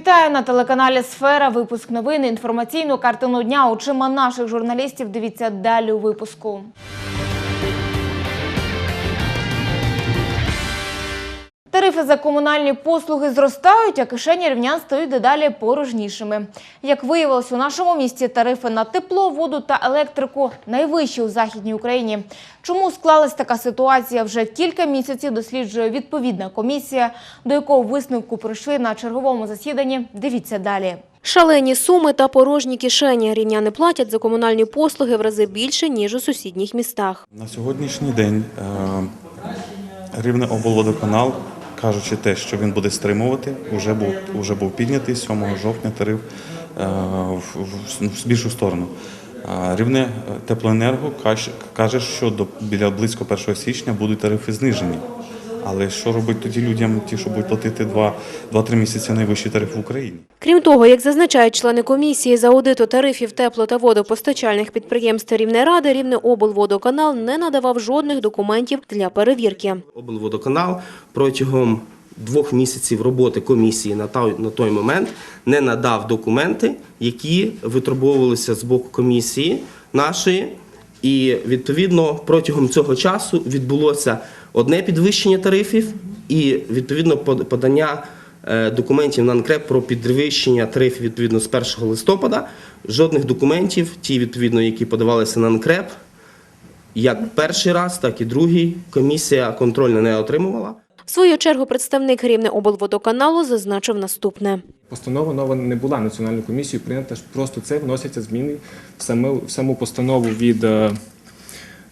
Вітаю на телеканалі Сфера. Випуск новини. Інформаційну картину дня очима наших журналістів. Дивіться далі у випуску. Тарифи за комунальні послуги зростають, а кишені рівнян стають дедалі порожнішими. Як виявилось, у нашому місті тарифи на тепло, воду та електрику найвищі у західній Україні. Чому склалась така ситуація? Вже кілька місяців досліджує відповідна комісія, до якого висновку прийшли на черговому засіданні. Дивіться далі. Шалені суми та порожні кишені. Рівняни платять за комунальні послуги в рази більше, ніж у сусідніх містах. На сьогоднішній день е, Рівне облводоканал, кажучи те, що він буде стримувати, вже був, вже був піднятий 7 жовтня тариф е, в, в, більшу сторону. Е, Рівне теплоенерго каже, каже, що до біля близько 1 січня будуть тарифи знижені. Але що робить тоді людям, ті, що будуть платити 2-3 місяці найвищий тариф в Україні? Крім того, як зазначають члени комісії з аудиту тарифів тепло- та водопостачальних підприємств Рівнеради, Рівне облводоканал не надавав жодних документів для перевірки. облводоканал протягом двох місяців роботи комісії на той, на той момент не надав документи, які витребовувалися з боку комісії нашої. І відповідно протягом цього часу відбулося одне підвищення тарифів і відповідно под- подання е, документів на НКРЕП про підвищення тарифів відповідно з 1 листопада. Жодних документів, ті відповідно, які подавалися на НКРЕП, як перший раз, так і другий комісія контрольно не отримувала. В свою чергу представник Рівне облводоканалу зазначив наступне. Постанова нова не була національною комісією прийнята, просто це вносяться зміни в саму, в саму постанову від е,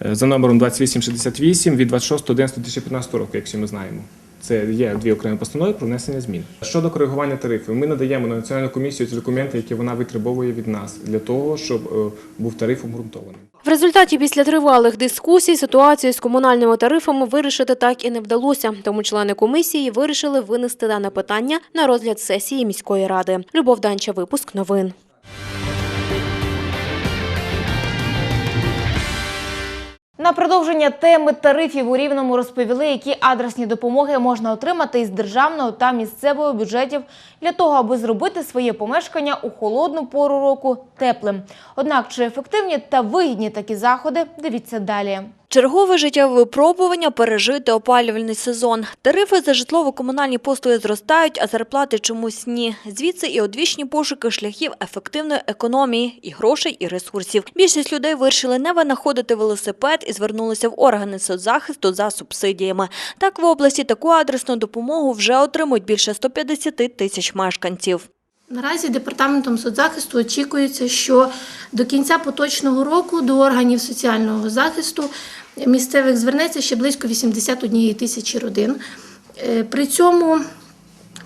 за номером 2868 від 26.11.2015 року, якщо ми знаємо. Це є дві окремі постанови про внесення змін. Щодо коригування тарифів, ми надаємо на національну комісію ті документи, які вона витребовує від нас, для того, щоб е, був тариф обґрунтований. В результаті після тривалих дискусій ситуацію з комунальними тарифами вирішити так і не вдалося. Тому члени комісії вирішили винести дане питання на розгляд сесії міської ради. Любов Данча, випуск новин. На продовження теми тарифів у Рівному розповіли, які адресні допомоги можна отримати із державного та місцевого бюджетів для того, аби зробити своє помешкання у холодну пору року теплим. Однак, чи ефективні та вигідні такі заходи, дивіться далі. Чергове життєве випробування пережити опалювальний сезон. Тарифи за житлово-комунальні послуги зростають, а зарплати чомусь ні. Звідси і одвічні пошуки шляхів ефективної економії і грошей, і ресурсів. Більшість людей вирішили не винаходити велосипед і звернулися в органи соцзахисту за субсидіями. Так в області таку адресну допомогу вже отримують більше 150 тисяч мешканців. Наразі департаментом соцзахисту очікується, що до кінця поточного року до органів соціального захисту місцевих звернеться ще близько 81 тисячі родин. Е, При цьому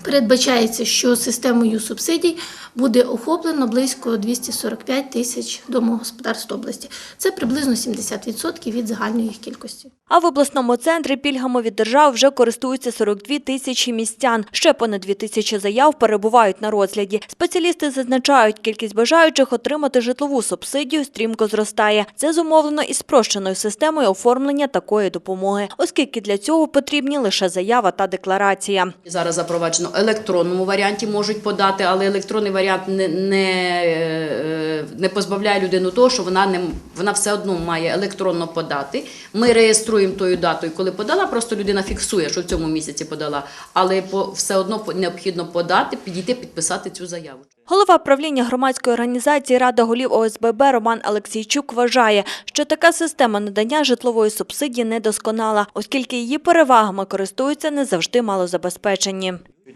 передбачається, що системою субсидій буде охоплено близько 245 тисяч домогосподарств області. Це приблизно 70% від загальної їх кількості. А в обласному центрі пільгами від держави вже користуються 42 тисячі містян. Ще понад 2 тисячі заяв перебувають на розгляді. Спеціалісти зазначають, кількість бажаючих отримати житлову субсидію стрімко зростає. Це зумовлено і спрощеною системою оформлення такої допомоги, оскільки для цього потрібні лише заява та декларація. Зараз запроваджено електронному варіанті можуть подати, але електронний варіант не, не, е, не позбавляє людину того, що вона не вона все одно має електронно подати. Ми реєструємо тою датою, коли подала. Просто людина фіксує, що в цьому місяці подала, але по все одно необхідно подати, підійти, підписати цю заяву. Голова правління громадської організації Рада голів ОСББ Роман Алексійчук вважає, що така система надання житлової субсидії недосконала, оскільки її перевагами користуються не завжди малозабезпечені.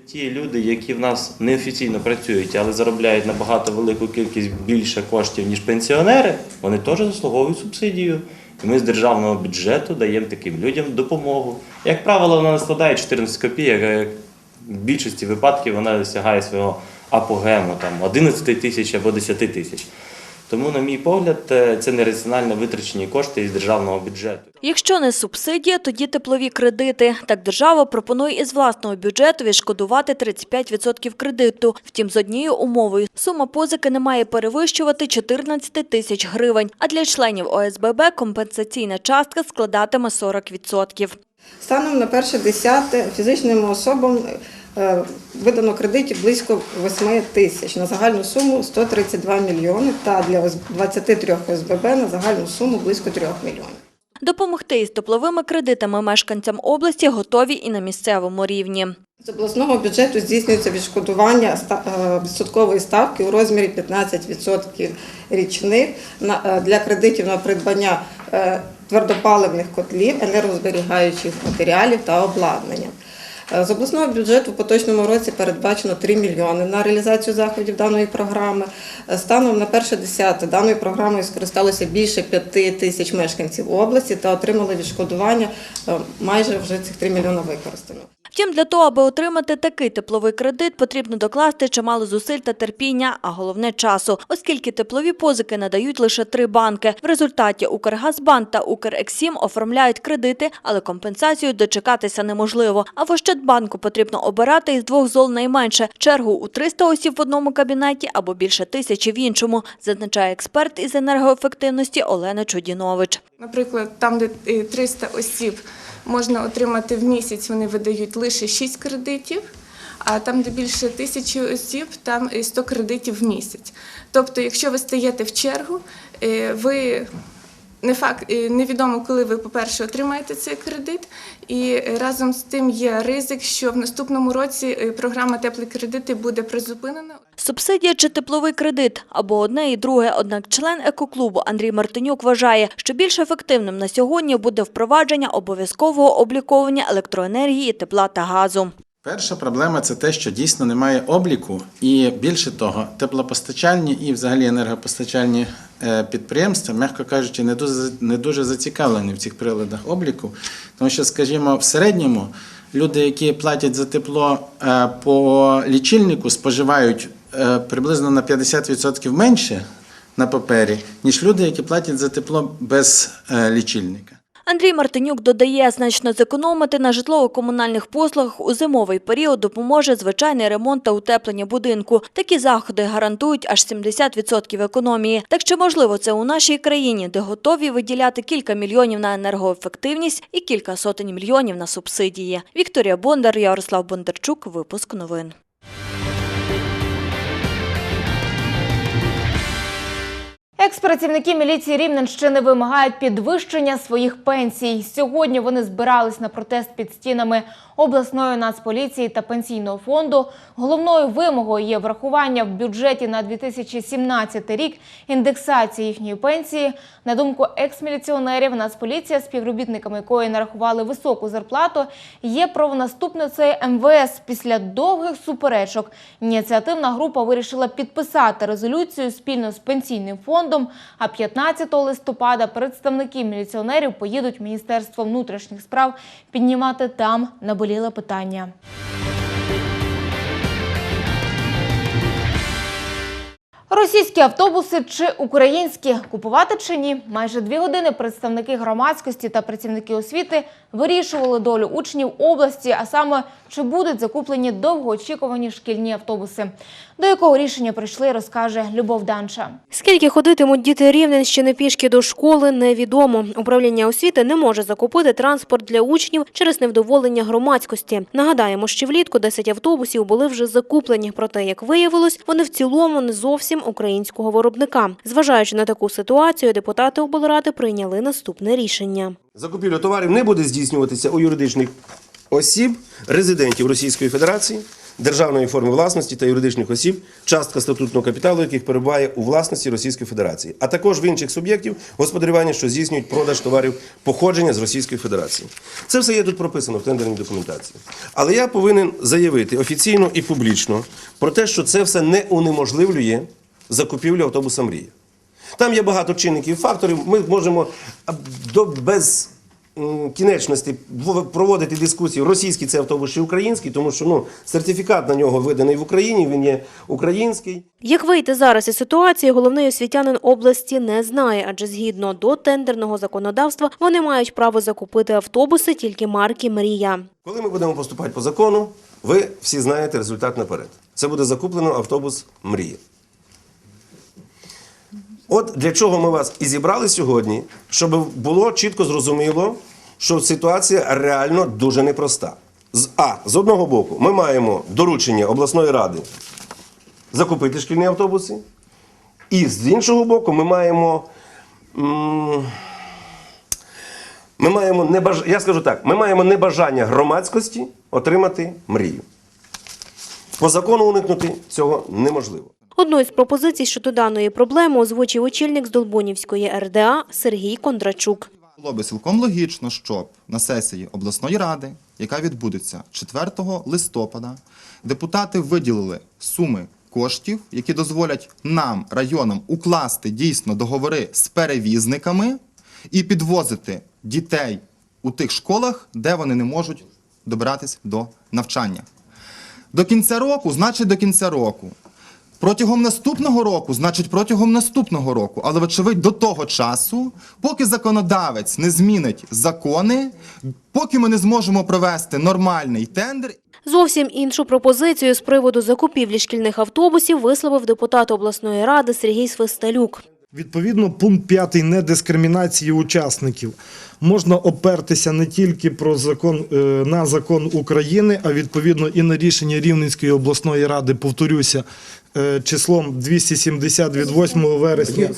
Ті люди, які в нас неофіційно працюють, але заробляють набагато велику кількість більше коштів, ніж пенсіонери, вони теж заслуговують субсидію. І ми з державного бюджету даємо таким людям допомогу. Як правило, вона не складає 14 копійок, а в більшості випадків вона досягає свого апогему там 11 тисяч або 10 тисяч. Тому, на мій погляд, е, це нераціонально витрачені кошти із державного бюджету. Якщо не субсидія, тоді теплові кредити. Так держава пропонує із власного бюджету відшкодувати 35% кредиту. Втім, з однією умовою – сума позики не має перевищувати 14 тисяч гривень, а для членів ОСББ компенсаційна частка складатиме 40%. Станом на 1.10 фізичним особам видано кредитів близько 8 тисяч на загальну суму 132 мільйони та для ОС- 23 ОСББ на загальну суму близько 3 мільйонів. Допомогти із тепловими кредитами мешканцям області готові і на місцевому рівні. З обласного бюджету здійснюється відшкодування е, відсоткової ставки у розмірі 15% річних е, для кредитів на придбання е, твердопаливних котлів, енергозберігаючих матеріалів та обладнання. Е, З обласного бюджету в поточному році передбачено 3 мільйони на реалізацію заходів даної програми. Е, Станом на перше десяте даною програмою скористалося більше 5 тисяч мешканців області та отримали відшкодування е, майже вже цих 3 мільйони використано. Втім, для того, аби отримати такий тепловий кредит, потрібно докласти чимало зусиль та терпіння, а головне часу, оскільки теплові позики надають лише три банки. В результаті Укргазбанк та Укрексім оформляють кредити, але компенсацію дочекатися неможливо. А в Ощадбанку потрібно обирати із двох зол найменше чергу у 300 осіб в одному кабінеті або більше тисячі в іншому, зазначає експерт із енергоефективності Олена Чудінович. Наприклад, там, де е, 300 осіб можна отримати в місяць, вони видають лише 6 кредитів, а там, де більше тисячі осіб, там е, 100 кредитів в місяць. Тобто, якщо ви стаєте в чергу, е, ви не факт, невідомо, коли ви, по-перше, отримаєте цей кредит, і е, разом з тим є ризик, що в наступному році е, програма теплі кредити буде призупинена. Субсидія чи тепловий кредит або одне і друге. Однак член екоклубу Андрій Мартинюк вважає, що більш ефективним на сьогодні буде впровадження обов'язкового обліковування електроенергії, тепла та газу. Перша проблема це те, що дійсно немає обліку, і більше того, теплопостачальні і взагалі енергопостачальні е, підприємства, м'яко кажучи, не дуже не дуже зацікавлені в цих приладах обліку, тому що, скажімо, в середньому люди, які платять за тепло е, по лічильнику, споживають е, приблизно на 50% менше на папері, ніж люди, які платять за тепло без лічильника. Андрій Мартинюк додає, значно зекономити на житлово-комунальних послугах у зимовий період допоможе звичайний ремонт та утеплення будинку. Такі заходи гарантують аж 70% економії. Так що, можливо, це у нашій країні, де готові виділяти кілька мільйонів на енергоефективність і кілька сотень мільйонів на субсидії. Вікторія Бондар, Ярослав Бондарчук. Випуск новин. Екс-працівники міліції Рівненщини вимагають підвищення своїх пенсій. Сьогодні вони збирались на протест під стінами обласної нацполіції та пенсійного фонду. Головною вимогою є врахування в бюджеті на 2017 рік індексації їхньої пенсії. На думку екс-міліціонерів, Нацполіція, співробітниками якої нарахували високу зарплату, є правонаступницею МВС. Після довгих суперечок ініціативна група вирішила підписати резолюцію спільно з пенсійним фондом. А 15 листопада представники міліціонерів поїдуть в Міністерство внутрішніх справ піднімати там наболіле питання. Російські автобуси чи українські купувати чи ні? Майже дві години представники громадськості та працівники освіти вирішували долю учнів області, а саме чи будуть закуплені довгоочікувані шкільні автобуси. До якого рішення прийшли, розкаже Любов Данча. Скільки ходитимуть діти Рівненщини пішки до школи, невідомо. Управління освіти не може закупити транспорт для учнів через невдоволення громадськості. Нагадаємо, що влітку 10 автобусів були вже закуплені. Проте, як виявилось, вони в цілому не зовсім українського виробника. Зважаючи на таку ситуацію, депутати облради прийняли наступне рішення. Закупівля товарів не буде здійснюватися у юридичних осіб, резидентів Російської Федерації, державної форми власності та юридичних осіб, частка статутного капіталу, яких перебуває у власності Російської Федерації, а також в інших суб'єктів господарювання, що здійснюють продаж товарів походження з Російської Федерації. Це все є тут прописано в тендерній документації. Але я повинен заявити офіційно і публічно про те, що це все не унеможливлює закупівлю автобуса Мрія. Там є багато чинників, і факторів. Ми можемо до без кінечності проводити дискусії, російський це автобус чи український, тому що ну, сертифікат на нього виданий в Україні, він є український. Як вийти зараз із ситуації, головний освітянин області не знає, адже згідно до тендерного законодавства вони мають право закупити автобуси тільки марки Мрія. Коли ми будемо поступати по закону, ви всі знаєте результат наперед. Це буде закуплено автобус Мрія. От для чого ми вас і зібрали сьогодні, щоб було чітко зрозуміло, що ситуація реально дуже непроста. З А, з одного боку, ми маємо доручення обласної ради закупити шкільні автобуси, і з іншого боку, ми маємо. Ми маємо небаж... Я скажу так: ми маємо небажання громадськості отримати мрію. По закону уникнути цього неможливо. Одну із пропозицій щодо даної проблеми озвучив очільник з Долбунівської РДА Сергій Кондрачук. Було би цілком логічно, щоб на сесії обласної ради, яка відбудеться 4 листопада, депутати виділили суми коштів, які дозволять нам, районам, укласти дійсно договори з перевізниками і підвозити дітей у тих школах, де вони не можуть добиратись до навчання. До кінця року, значить до кінця року. Протягом наступного року, значить протягом наступного року, але вочевидь до того часу, поки законодавець не змінить закони, поки ми не зможемо провести нормальний тендер Зовсім іншу пропозицію з приводу закупівлі шкільних автобусів висловив депутат обласної ради Сергій Свисталюк. Відповідно, пункт 5 недискримінації учасників. Можна опертися не тільки про закон е, на закон України, а відповідно і на рішення Рівненської обласної ради, повторюся, числом 270 від 8 вересня.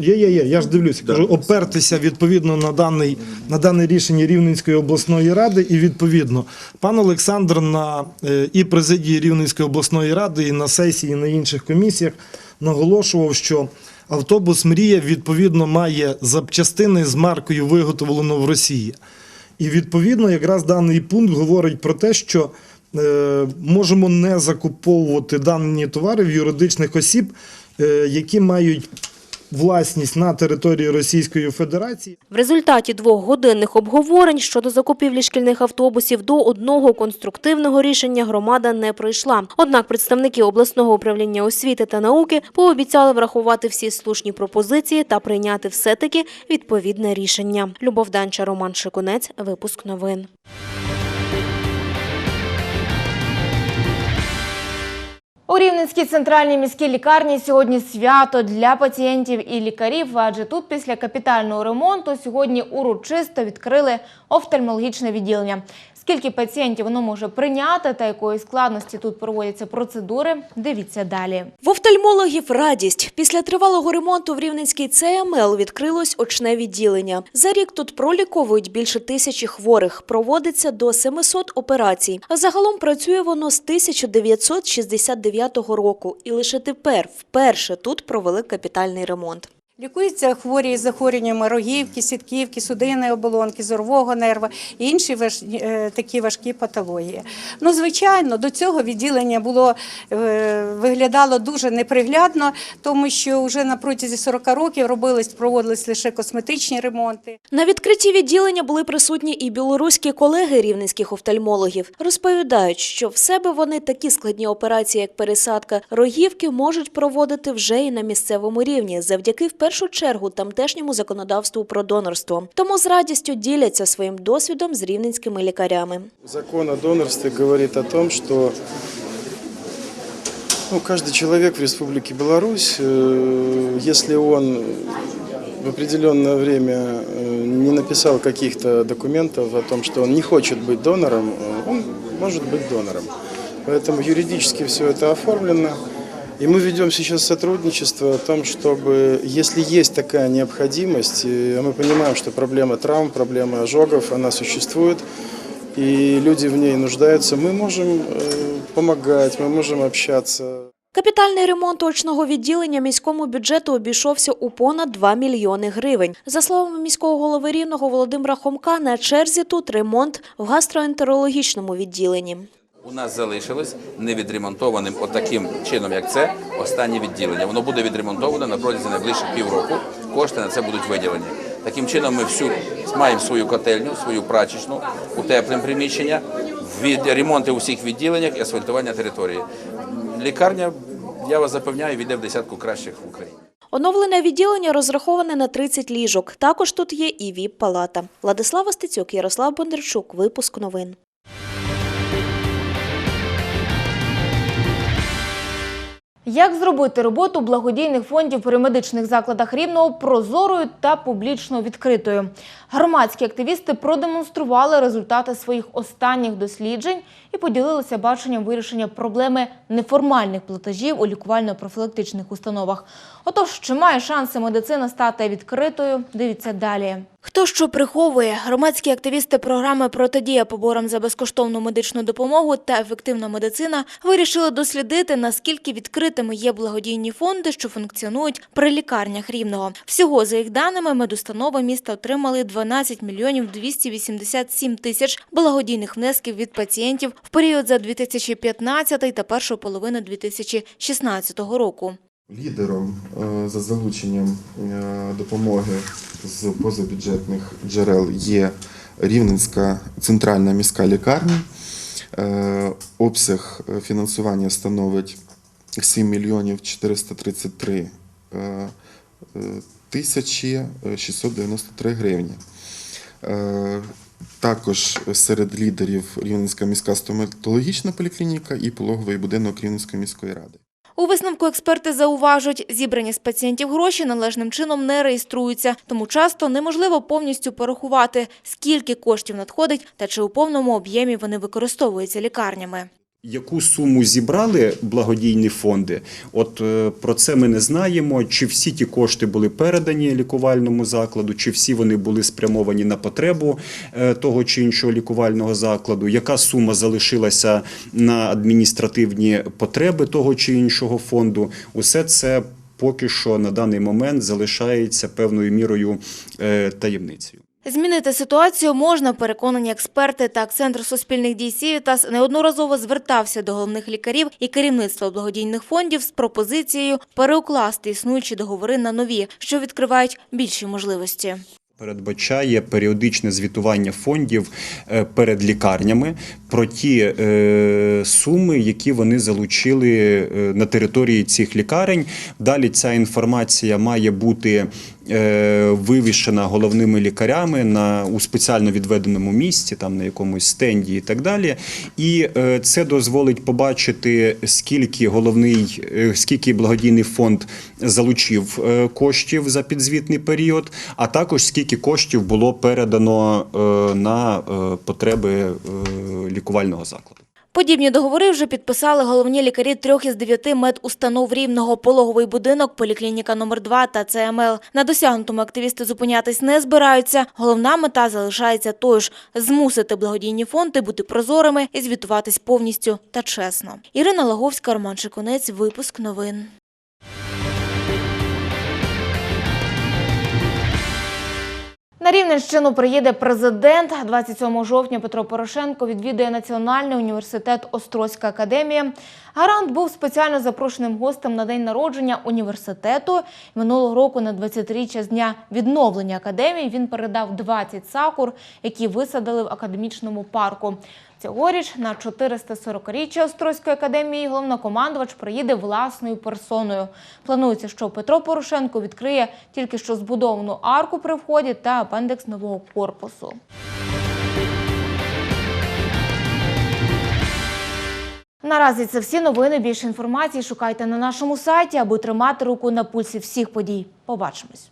Є, є, є, я ж дивлюся. Кажу, опертися відповідно на даний на дане рішення Рівненської обласної ради, і відповідно пан Олександр на е, і президії Рівненської обласної ради, і на сесії, і на інших комісіях наголошував, що автобус Мрія відповідно має запчастини з маркою виготовлено в Росії. І відповідно, якраз даний пункт говорить про те, що е, можемо не закуповувати дані товари в юридичних осіб, е, які мають власність на території Російської Федерації. В результаті двох годинних обговорень щодо закупівлі шкільних автобусів до одного конструктивного рішення громада не прийшла. Однак представники обласного управління освіти та науки пообіцяли врахувати всі слушні пропозиції та прийняти все-таки відповідне рішення. Любов Данча, Роман Шикунець, випуск новин. Рівненській центральній міській лікарні сьогодні свято для пацієнтів і лікарів, адже тут після капітального ремонту сьогодні урочисто відкрили офтальмологічне відділення. Скільки пацієнтів воно може прийняти та якої складності тут проводяться процедури, дивіться далі. В офтальмологів радість. Після тривалого ремонту в Рівненській ЦМЛ відкрилось очне відділення. За рік тут проліковують більше тисячі хворих. Проводиться до 700 операцій. А загалом працює воно з 1969 року. І лише тепер вперше тут провели капітальний ремонт. Лікуються хворі з захворюваннями рогівки, сітківки, судинної оболонки, зорового нерва і інші важ... е, такі важкі патології. Ну, звичайно, до цього відділення було е, виглядало дуже неприглядно, тому що вже на протязі 40 років робились, проводились лише косметичні ремонти. На відкритті відділення були присутні і білоруські колеги рівненських офтальмологів. Розповідають, що в себе вони такі складні операції, як пересадка рогівки, можуть проводити вже і на місцевому рівні, завдяки в першу чергу тамтешньому законодавству про донорство. Тому з радістю діляться своїм досвідом з рівненськими лікарями. Закон о донорстве говорит о том, что ну, каждый человек в Республике Беларусь, э, если он в определенное время э, не написал каких-то документов о том, что он не хочет быть донором, э, он может быть донором. Поэтому юридически все это оформлено. И мы ведем сейчас сотрудничество о том, чтобы, если есть такая необходимость, и мы понимаем, что проблема травм, проблема ожогов, она существует, и люди в ней нуждаются, мы можем э, помогать, мы можем общаться. Капітальний ремонт очного відділення міському бюджету обійшовся у понад 2 мільйони гривень. За словами міського голови Рівного Володимира Хомка, на черзі тут ремонт в гастроентерологічному відділенні. У нас залишилось невідремонтованим отаким чином, як це, останнє відділення. Воно буде відремонтоване на протязі найближчих півроку. Кошти на це будуть виділені. Таким чином, ми всю маємо свою котельню, свою прачечну, утеплим приміщення, від ремонти у всіх відділеннях і асфальтування території. Лікарня, я вас запевняю, війде в десятку кращих в Україні. Оновлене відділення розраховане на 30 ліжок. Також тут є і ВІП-палата. Владислава Стецюк, Ярослав Бондарчук. Випуск новин. Як зробити роботу благодійних фондів при медичних закладах Рівного прозорою та публічно відкритою? Громадські активісти продемонстрували результати своїх останніх досліджень і поділилися баченням вирішення проблеми неформальних платежів у лікувально-профілактичних установах. Отож, чи має шанси медицина стати відкритою? Дивіться далі. Хто що приховує? Громадські активісти програми «Протидія поборам за безкоштовну медичну допомогу та ефективна медицина вирішили дослідити, наскільки відкритими є благодійні фонди, що функціонують при лікарнях Рівного. Всього, за їх даними, медустанови міста отримали 12 мільйонів 287 тисяч благодійних внесків від пацієнтів в період за 2015 та першу половину 2016 року. Лідером е, за залученням е, допомоги з позабюджетних джерел є Рівненська центральна міська лікарня. Е, Обсяг фінансування становить 7 мільйонів 433 е, е, тисячі 693 гривні. Також серед лідерів Рівненська міська стоматологічна поліклініка і пологовий будинок Рівненської міської ради. У висновку експерти зауважують, зібрані з пацієнтів гроші належним чином не реєструються, тому часто неможливо повністю порахувати, скільки коштів надходить та чи у повному об'ємі вони використовуються лікарнями. Яку суму зібрали благодійні фонди? От е, про це ми не знаємо. Чи всі ті кошти були передані лікувальному закладу, чи всі вони були спрямовані на потребу е, того чи іншого лікувального закладу? Яка сума залишилася на адміністративні потреби того чи іншого фонду? Усе це поки що на даний момент залишається певною мірою е, таємницею. Змінити ситуацію можна, переконані експерти. Так, Центр суспільних дій «Сівітас» неодноразово звертався до головних лікарів і керівництва благодійних фондів з пропозицією переукласти існуючі договори на нові, що відкривають більші можливості. Передбачає періодичне звітування фондів е, перед лікарнями про ті е, суми, які вони залучили е, на території цих лікарень. Далі ця інформація має бути вивішена головними лікарями на у спеціально відведеному місці, там на якомусь стенді і так далі. І е, це дозволить побачити, скільки головний, е, скільки благодійний фонд залучив е, коштів за підзвітний період, а також скільки коштів було передано е, на е, потреби е, лікувального закладу. Подібні договори вже підписали головні лікарі трьох із дев'яти медустанов Рівного, пологовий будинок, поліклініка номер 2 та ЦМЛ. На досягнутому активісти зупинятись не збираються. Головна мета залишається тою ж – змусити благодійні фонди бути прозорими і звітуватись повністю та чесно. Ірина Лаговська, Роман Шиконець, випуск новин. На Рівненщину приїде президент. 27 жовтня Петро Порошенко відвідує Національний університет Острозька академія. Гарант був спеціально запрошеним гостем на день народження університету. Минулого року на 20-річчя з дня відновлення академії він передав 20 сакур, які висадили в академічному парку. Цьогоріч на 440-річчя Острозької академії головнокомандувач приїде власною персоною. Планується, що Петро Порошенко відкриє тільки що збудовану арку при вході та апендекс нового корпусу. Наразі це всі новини. Більше інформації шукайте на нашому сайті, аби тримати руку на пульсі всіх подій. Побачимось.